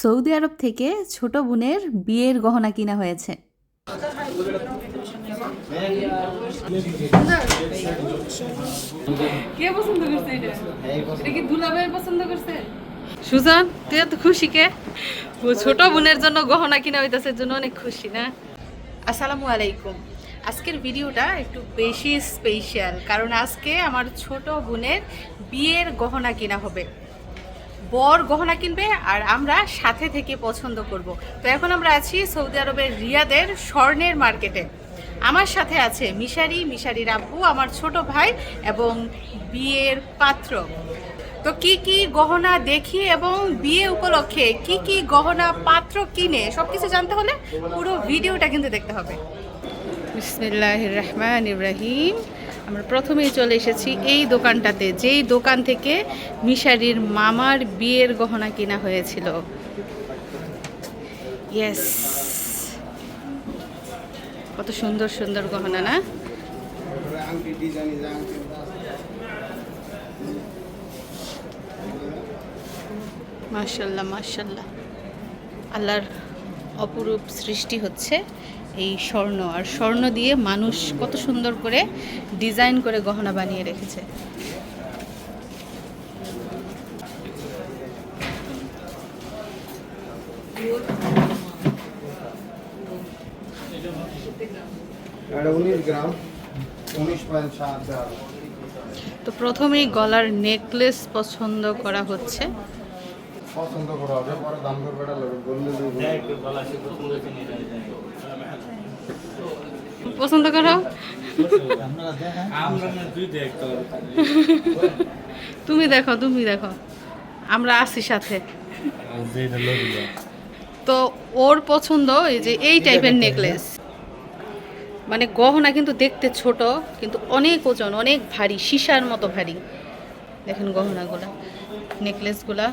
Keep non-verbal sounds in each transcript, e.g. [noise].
Saudi আরব থেকে ছোট বোনের বিয়ের গহনা কিনা হয়েছে। কে পছন্দ করছে এটা? এটা কি দুলাভাই পছন্দ করছে? সুজান তুই এত খুশি কে? ও ছোট বোনের জন্য গহনা কিনা হইতাছে জন্য অনেক খুশি না? আসসালামু আলাইকুম। আজকের ভিডিওটা একটু বেশি স্পেশাল কারণ আজকে আমার ছোট বোনের বিয়ের গহনা কিনা হবে। বর গহনা কিনবে আর আমরা সাথে থেকে পছন্দ করব। তো এখন আমরা আছি সৌদি আরবের রিয়াদের স্বর্ণের মার্কেটে। আমার সাথে আছে মিশারি মিশারির আব্বু আমার ছোট ভাই এবং বিয়ের পাত্র। তো কি কি গহনা দেখি এবং বিয়ে উপলক্ষে কি কি গহনা পাত্র কিনে সব কিছু জানতে হলে পুরো ভিডিওটা কিন্তু দেখতে হবে। বিসমিল্লাহ রহমান ইব্রাহিম আমরা প্রথমেই চলে এসেছি এই দোকানটাতে, যেই দোকান থেকে মিশারির মামার বিয়ের গহনা কিনা হয়েছিল। ইয়েস কত সুন্দর সুন্দর গহনা, না? মাশাল্লাহ মাশাল্লাহ। আল্লাহর অপরূপ সৃষ্টি হচ্ছে। এই স্বর্ণ। আর স্বর্ণ দিয়ে মানুষ কত সুন্দর করে ডিজাইন করে গহনা বানিয়ে রেখেছে। তো প্রথমেই গলার নেকলেস পছন্দ করা হচ্ছে। পছন্দ করা হবে পরে দাম করবে এটা বললে পছন্দ করো? তুমি দেখো তুমি দেখো। আমরা আছি সাথে। তো ওর পছন্দ এই যে এই টাইপের নেকলেস মানে গহনা কিন্তু দেখতে ছোট কিন্তু অনেক ওজন অনেক ভারী সীসার মতো ভারী। দেখেন গহনাগুলা নেকলেসগুলা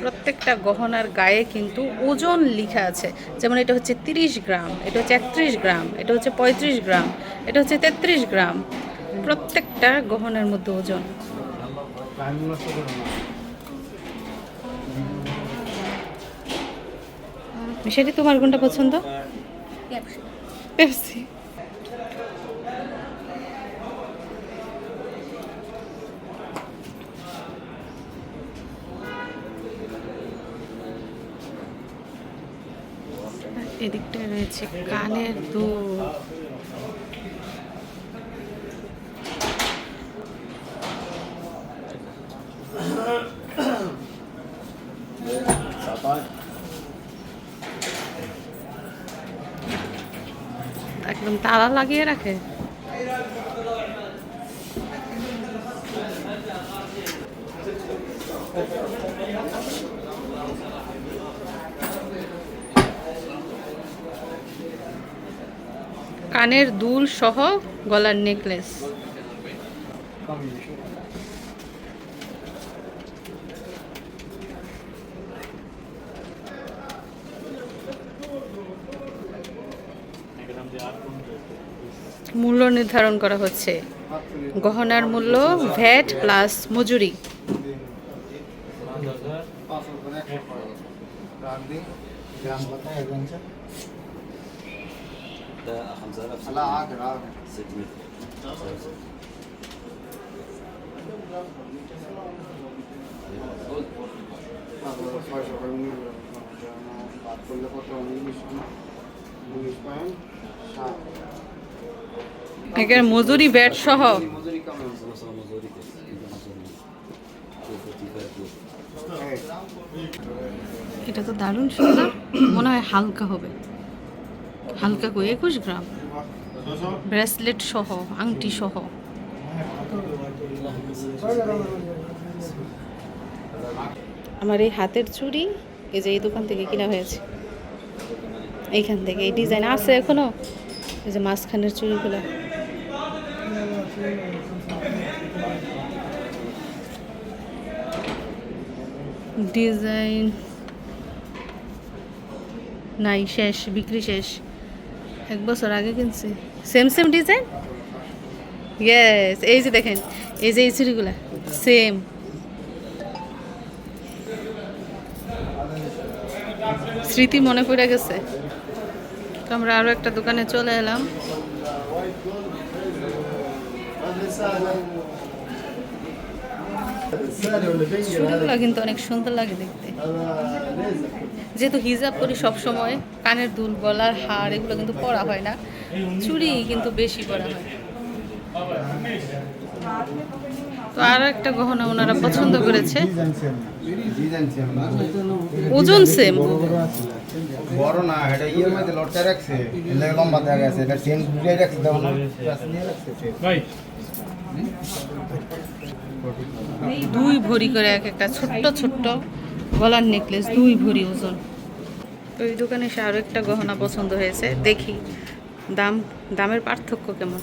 প্রত্যেকটা গহনার গায়ে কিন্তু ওজন লেখা আছে। যেমন এটা হচ্ছে তিরিশ গ্রাম এটা হচ্ছে একত্রিশ গ্রাম এটা হচ্ছে পঁয়ত্রিশ গ্রাম এটা হচ্ছে তেত্রিশ গ্রাম। প্রত্যেকটা গহনার মধ্যে ওজন। মিশারি তোমার কোনটা পছন্দ? পেপসি। এদিকটায় রয়েছে কানের দু একদম তালা লাগিয়ে রাখে? কানের দুল সহ গলার নেকলেস। মূল্য নির্ধারণ করা হচ্ছে। গহনার মূল্য ভ্যাট প্লাস মজুরি। গ্রাম ده 5000 আলা আগ রাখ 600 তারপরে ছয়শো করে উনিশ গ্রাম বাদ করলে কত উনিশ উনিশ পয়েন্ট সাত এখানে মজুরি ভ্যাট সহ মজুরি কম مثلا مزوري كده انت مزوري شوف ارتفاع فوق এটা তো দারুণ সুন্দর মনে হয় হালকা হবে হালকা কই একুশ গ্রাম। ব্রেসলেট সহ, আংটি সহ। আমার এই হাতের চুড়ি, এই যে এই দোকান থেকে কিনা হয়েছে। এইখান থেকে, এই ডিজাইন আছে এখনও। এই যে মাঝখানের চুড়িগুলো। ডিজাইন নাই, শেষ, বিক্রি শেষ। এক বছর আগে কিনছি। সেম সেম ডিজাইন ইয়েস এই যে দেখেন, এই যে এই চুড়িগুলা সেম স্মৃতি মনে পড়ে গেছে। তো আমরা আরও একটা দোকানে চলে এলাম। কিন্তু অনেক সুন্দর লাগে দেখতে। যেহেতু হিজাব করি সব সময় কানের দুল গলার হার এগুলো কিন্তু পরা হয় না। চুড়ি কিন্তু বেশি পরা হয়। তো আরও একটা গহনা ওনারা পছন্দ করেছে। ওজন সেম বড় না এটা ইয়ের মধ্যে লটটা রাখছে লম্বা দেখা গেছে এটা চেন ঘুরিয়ে রাখছে তখন দুই ভরি করে এক একটা ছোট্ট ছোট্ট। গলার নেকলেস দুই ভরি ওজন। তো এই দোকানে এসে আরও একটা গহনা পছন্দ হয়েছে। দেখি দাম দামের পার্থক্য কেমন?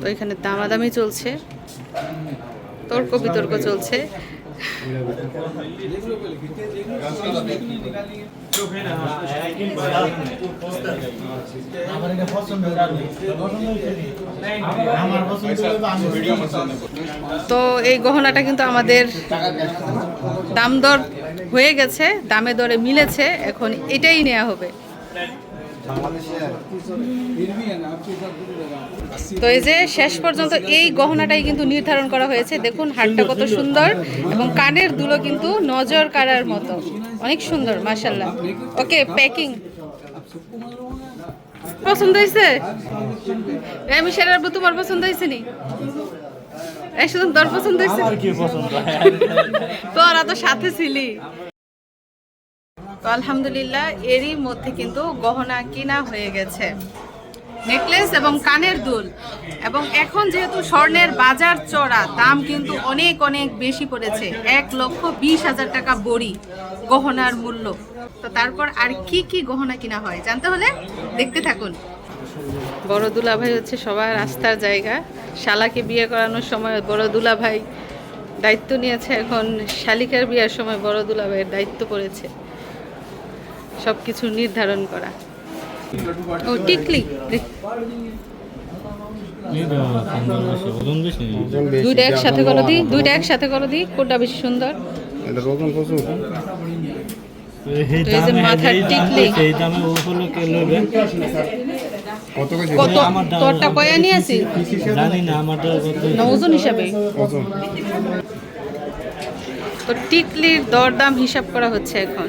তো এখানে দামাদামি চলছে। তর্ক বিতর্ক চলছে। তো এই গহনাটা কিন্তু আমাদের দাম দর হয়ে গেছে দামে দরে মিলেছে, এখন এটাই নেওয়া হবে। তো এই যে শেষ পর্যন্ত এই গহনাটাই কিন্তু নির্ধারণ করা হয়েছে। দেখুন হারটা কত সুন্দর এবং কানের দুলো কিন্তু নজর কাড়ার মতো। অনেক সুন্দর মাশাল্লাহ ওকে প্যাকিং পছন্দ হয়েছে? আমি সেরার তোমার পছন্দ হয়েছে নি? এই শুধু তোর পছন্দ হয়েছে তোরা তো সাথে ছিলি। তো আলহামদুলিল্লাহ, এরই মধ্যে কিন্তু গহনা কিনা হয়ে গেছে। নেকলেস এবং কানের দুল। এবং এখন যেহেতু স্বর্ণের বাজার চড়া, দাম কিন্তু অনেক অনেক বেশি পড়েছে। এক লক্ষ বিশ হাজার টাকা বড়ি গহনার মূল্য। তো তারপর আর কি কি গহনা কিনা হয় জানতে হলে দেখতে থাকুন। বড় দুলাভাই হচ্ছে সবার আস্থার জায়গা। শালাকে বিয়ে করানোর সময় বড় দুলাভাই দায়িত্ব নিয়েছে, এখন শালিকার বিয়ের সময় বড় দুলাভাইয়ের দায়িত্ব পড়েছে। সব কিছু নির্ধারণ করা। ও টিকলি। দুইটা একসাথে করো দি দুইটা একসাথে করো দি কোনটা বেশি সুন্দর? মাথার টিকলি। সেই দামে ও হলো কত তোরটা কয়া নিয়ে আসি জানি না আমারটা কত ওজন হিসাবে। ওজন। তো টিকলির দরদাম হিসাব করা হচ্ছে এখন।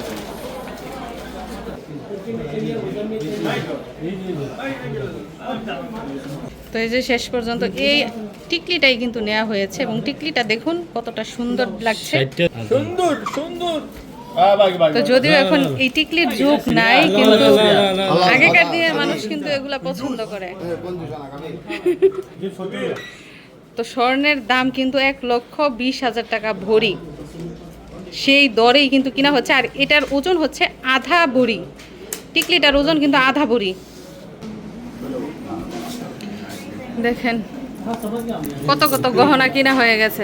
তো এই যে শেষ পর্যন্ত এই টিকলিটাই কিন্তু নেওয়া হয়েছে এবং টিকলিটা দেখুন কতটা সুন্দর লাগছে। সুন্দর সুন্দর। বাকি, তো যদিও এখন। এই টিকলির যুগ নাই কিন্তু। আগেকার দিনের মানুষ কিন্তু এগুলা পছন্দ করে। [laughs] তো স্বর্ণের দাম কিন্তু এক লক্ষ বিশ হাজার টাকা ভরি। সেই দরেই কিন্তু কিনা হচ্ছে আর এটার ওজন হচ্ছে আধা ভরি। টিকলিটার ওজন কিন্তু আধা ভরি। দেখেন, কত কত গহনা কিনা হয়ে গেছে।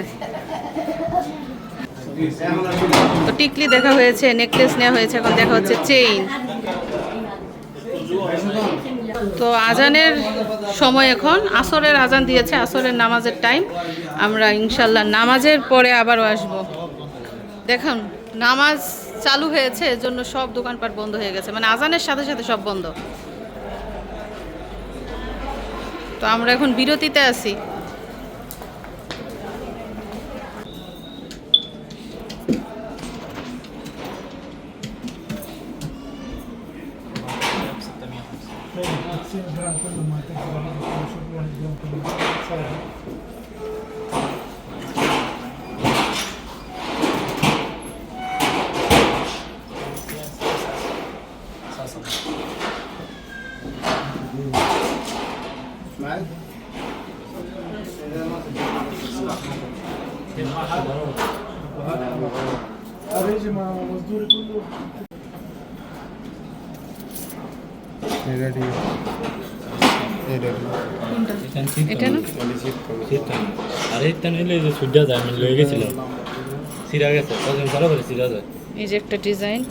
তো টিকলি দেখা হয়েছে, নেকলেস নেওয়া হয়েছে, এখন দেখা হচ্ছে চেইন। তো আজানের সময় এখন, আসরের আজান দিয়েছে, আসরের নামাজের টাইম আমরা ইনশাল্লাহ নামাজের পরে আবারও আসব। দেখুন, নামাজ চালু হয়েছে এর জন্য সব দোকানপাট বন্ধ হয়ে গেছে। মানে আজানের সাথে সাথে সব বন্ধ। তো আমরা এখন বিরতিতে আছি। এটা না আর যে সূর্য যায় আমি লয়ে গেছিলাম সিরা গেছে তখন ভালো করে সিরা যায় এই যে একটা ডিজাইন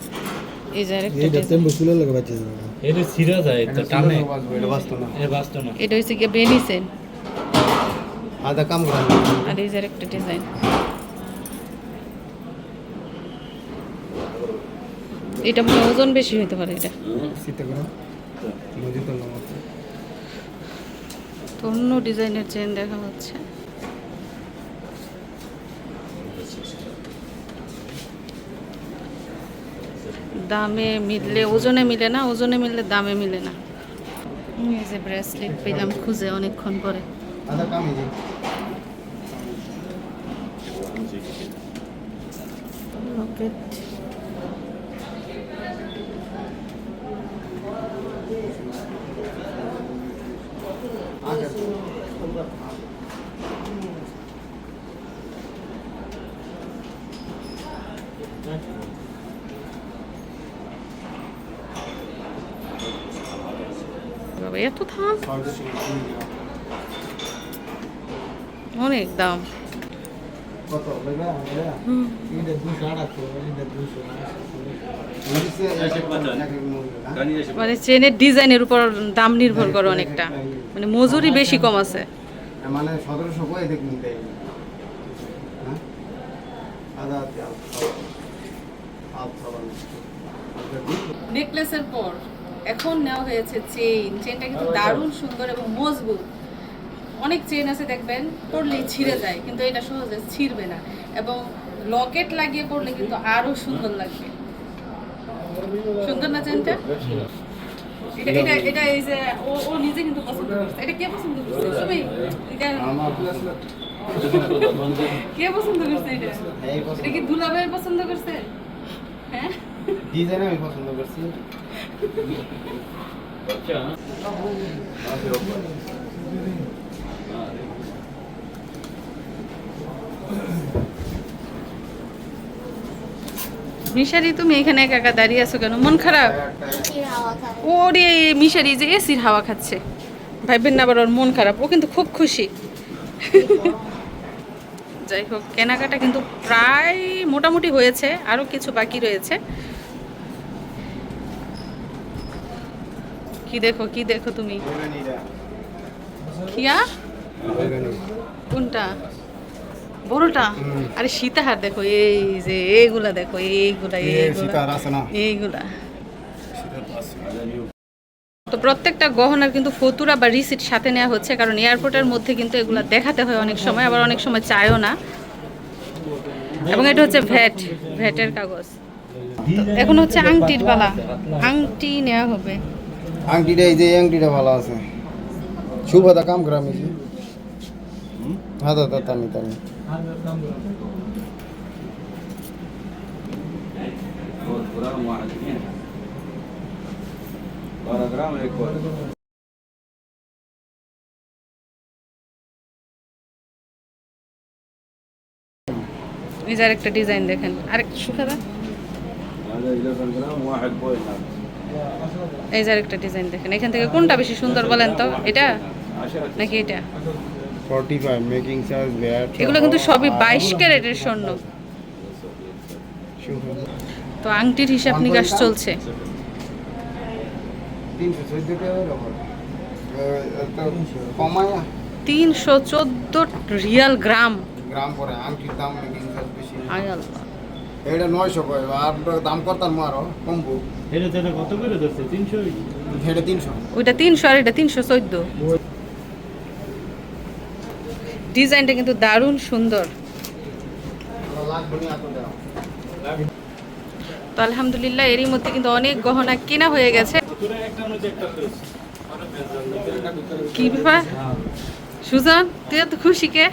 এই যে আরেকটা এইটা ডিজাইন তেমন ফুলের বাচ্চা যাবে সিরা যায় তো টানে এটা বাস্তব না। এ বাস্তব না। এটা হচ্ছে গিয়ে বেনিসেন আদা কাম করা আর এই যে আরেকটা ডিজাইন এটা মনে ওজন বেশি হইতে পারে এটা। তো অন্য ডিজাইনের চেন দেখা হচ্ছে দামে মিললে, ওজনে মিলে না, ওজনে মিললে দামে মিলে না। এই যে ব্রেসলেট পেলাম খুঁজে অনেকক্ষণ পরে। লকেট আগে দাম? অনেক দাম। কত? লাগবে এটা এটা 208 এটা 200 মানে চেনের ডিজাইনের উপর দাম নির্ভর করে অনেকটা। মানে মজুরি বেশি কম আছে। মানে সতেরোশো হ্যাঁ? নেকলেসের পর। এখন নেওয়া হয়েছে চেইন চেইনটা কিন্তু দারুণ সুন্দর এবং মজবুত। অনেক চেইন আছে দেখবেন পরলেই ছিঁড়ে যায় কিন্তু এটা সহজে ছিঁড়বে না। এবং লকেট লাগিয়ে পড়লে কিন্তু আরও সুন্দর লাগবে। সুন্দর না চেইনটা এটা এটা এটা এই যে ও ও নিজে কিন্তু পছন্দ করছে। এটা কে পছন্দ করছে? তুমি এটা কে পছন্দ করছে এটা? এই এটা কি দুলাভাই পছন্দ করছে? ডিজাইন আমি পছন্দ করছি। মিশারি, তুমি এখানে একা একা দাঁড়িয়ে আছো কেন? মন খারাপ? ওরে মিশারি যে এসির হাওয়া খাচ্ছে। ভাইবেন না আবার ওর মন খারাপ। ও কিন্তু খুব খুশি। যাই হোক, কেনাকাটা কিন্তু প্রায় মোটামুটি হয়েছে। আরও কিছু বাকি রয়েছে। কি দেখো কি দেখো তুমি? কিয়া? কোনটা? বড়টা? আরে সীতাহার দেখো এই যে এইগুলা দেখো এইগুলা এইগুলা। তো প্রত্যেকটা গহনার কিন্তু ফতুরা বা রিসিট সাথে নেওয়া হচ্ছে কারণ এয়ারপোর্টের মধ্যে কিন্তু এগুলো দেখাতে হয় অনেক সময় আবার অনেক সময় চায়ও না। এবং এটা হচ্ছে ভ্যাট ভ্যাটের কাগজ। এখন হচ্ছে আংটির পালা। আংটি নেওয়া হবে। আংটিটা এই যে আংটিটা ভালো আছে। শুভ দা কাম করা আমি হ্যাঁ দাদা তামি তামি এই যে আরেকটা ডিজাইন দেখেন। আরেক সুখাদা এই যে আরেকটা ডিজাইন দেখেন এখান থেকে কোনটা বেশি সুন্দর বলেন তো? এটা? নাকি এটা? Forty five making charge VAT এগুলো কিন্তু সবই বাইশ ক্যারেটের স্বর্ণ। তো আংটির হিসাব নিকাশ চলছে। তিনশো চোদ্দ টাকা কমায়া তিনশো চোদ্দ রিয়াল গ্রাম। গ্রাম পরে আংটির দাম মেকিং চার্জ বেশি। আয় আল্লাহ এটা নয়শো কয় আর দাম করতাম আরও কমবো। এটা তো কত করে ধরছে? তিনশো? এটা তিনশো। ওইটা তিনশো আর এটা তিনশো চোদ্দ। ডিজাইনটা কিন্তু দারুণ সুন্দর। তো আলহামদুলিল্লাহ এরই মধ্যে কিন্তু অনেক গহনা কেনা হয়ে গেছে। কি ব্যাপার? সুজন তুই এত খুশি কে?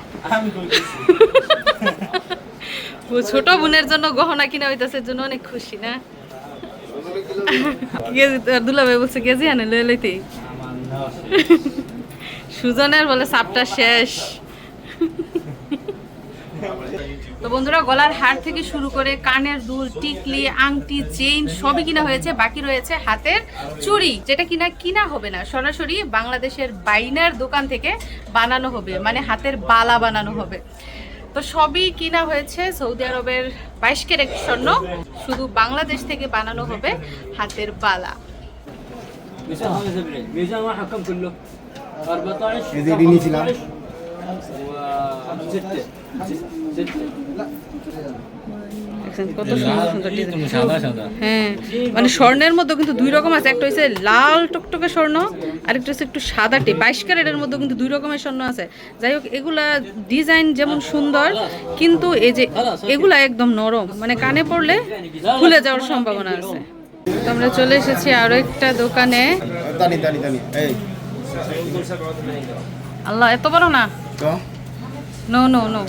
ছোট বোনের জন্য গহনা কিনা হইতাছে জন্য অনেক খুশি না? [laughs] দুলাভাই বলছে গেজি আনে লয়ে লইতে। সুজনের বলে সাপটা শেষ। তো বন্ধুরা গলার হার থেকে শুরু করে কানের দুল টিকলি আংটি চেইন সবই কিনা হয়েছে বাকি রয়েছে হাতের চুড়ি যেটা কিনা কিনা হবে না। সরাসরি বাংলাদেশের বাইনার দোকান থেকে বানানো হবে মানে হাতের বালা বানানো হবে। তো সবই কিনা হয়েছে সৌদি আরবের বাইশ ক্যারেট স্বর্ণ। শুধু বাংলাদেশ থেকে বানানো হবে হাতের বালা। কত সুন্দর হ্যাঁ মানে স্বর্ণের মধ্যে কিন্তু দুই রকম আছে একটা হচ্ছে লাল টকটকে স্বর্ণ আর একটা হচ্ছে একটু সাদাটে বাইশ ক্যারেটের মধ্যে কিন্তু দুই রকমের স্বর্ণ আছে। যাই হোক এগুলা ডিজাইন যেমন সুন্দর কিন্তু এই যে এগুলা একদম নরম মানে কানে পড়লে খুলে যাওয়ার সম্ভাবনা আছে। তো আমরা চলে এসেছি আরও একটা দোকানে। আল্লাহ এত বড় না? নো নো নো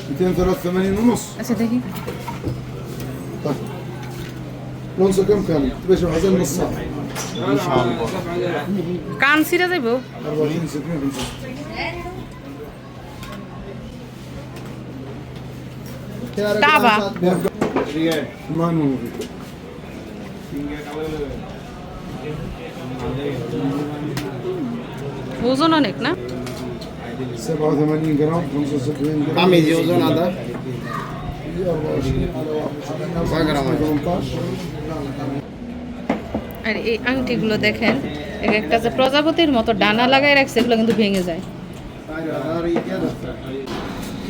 আচ্ছা দেখি। طيب لونسو كم كان؟ تبي شو حزين نص ساعة বিশাল বড়। কান ছিঁড়ে যাইব 24 60 50 টাবা ما نمر ওজন অনেক না 87 جرام 75 جرام কামিজ ওজন আদা আর এই আংটিগুলো দেখেন, এক একটা যে প্রজাপতির মতো ডানা লাগাই রাখছে, এগুলো কিন্তু ভেঙে যায়?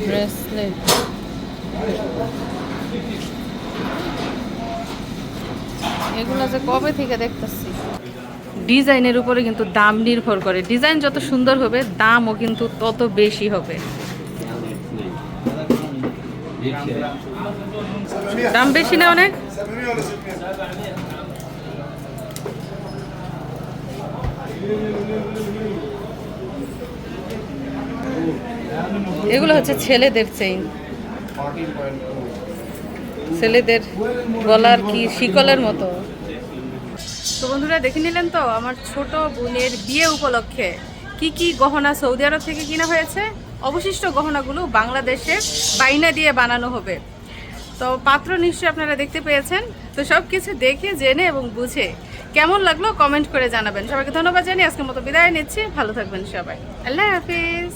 ব্রেসলেট এগুলো যে কবে থেকে দেখতেছি? ডিজাইনের উপরে কিন্তু দাম নির্ভর করে। ডিজাইন যত সুন্দর হবে, দামও কিন্তু তত বেশি হবে। দাম বেশি না অনেক? এগুলো হচ্ছে ছেলেদের চেইন। ছেলেদের গলার কি শিকলের মতো। তো বন্ধুরা, দেখে নিলেন তো, আমার ছোট বোনের বিয়ে উপলক্ষে কি কি গহনা সৌদি আরব থেকে কিনা হয়েছে? অবশিষ্ট গহনাগুলো বাংলাদেশে বাইনা দিয়ে বানানো হবে। তো পাত্র নিশ্চয়ই আপনারা দেখতে পেয়েছেন। তো সব কিছু দেখে, জেনে এবং বুঝে কেমন লাগল কমেন্ট করে জানাবেন। সবাইকে ধন্যবাদ জানিয়ে আজকের মতো বিদায় নিচ্ছি। ভালো থাকবেন সবাই। আল্লাহ হাফিজ।